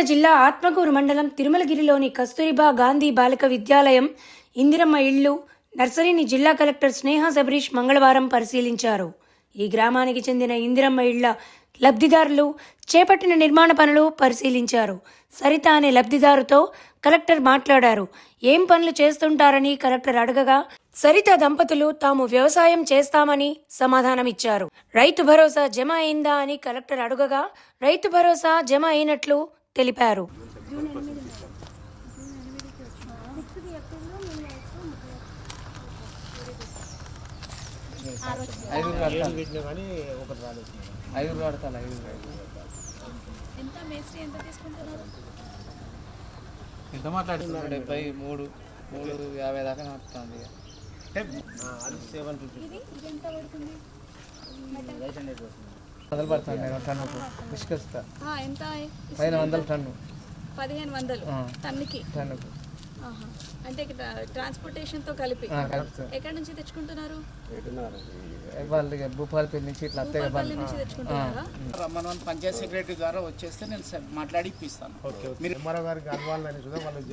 జిల్లా ఆత్మకూరు మండలం తిరుమలగిరిలోని కస్తూరిబా గాంధీ బాలిక విద్యాలయం ఇందిరమ్మ ఇళ్ళు నర్సరీని జిల్లా కలెక్టర్ స్నేహ సబరీష్ మంగళవారం పరిశీలించారు. ఈ గ్రామానికి చెందిన ఇందిరమ్మ ఇళ్ళ లబ్ధిదారులు చేపట్టిన నిర్మాణ పనులు పరిశీలించారు. సరిత అనే లబ్ధిదారుతో కలెక్టర్ మాట్లాడారు. ఏం పనులు చేస్తుంటారని కలెక్టర్ అడగగా సరిత దంపతులు తాము వ్యవసాయం చేస్తామని సమాధానమిచ్చారు. రైతు భరోసా జమ అయిందా అని కలెక్టర్ అడగగా రైతు భరోసా జమ అయినట్లు తెలిపారు. ఎంత మాట్లాడుతున్నాడు డెబ్బై మూడు మూడు యాభై దాకా నడుస్తుంది ఇది ఇది ఎంత పడుతుంది? వందలు పడుతుంది నేను టన్నుకు. ఇసుకొస్తా. ఆ, ఎంత? పైన వందలు టన్ను. పదిహేను వందలు. టన్నుకి? టన్నుకు. అంటే ఇక్కడ ట్రాన్స్పోర్టేషన్తో కలిపి ఎక్కడి నుంచి తెచ్చుకుంటున్నారు? భూపాలపల్లి నుంచి ఇట్లా నుంచి తెచ్చుకుంటున్నారా? మనం పంచాయత్ సెక్రటరీ ద్వారా వచ్చేస్తే నేను మాట్లాడి ఇప్పిస్తాను. ఎంఆర్ఓ గారికి కలవాలని కూడా వాళ్ళకి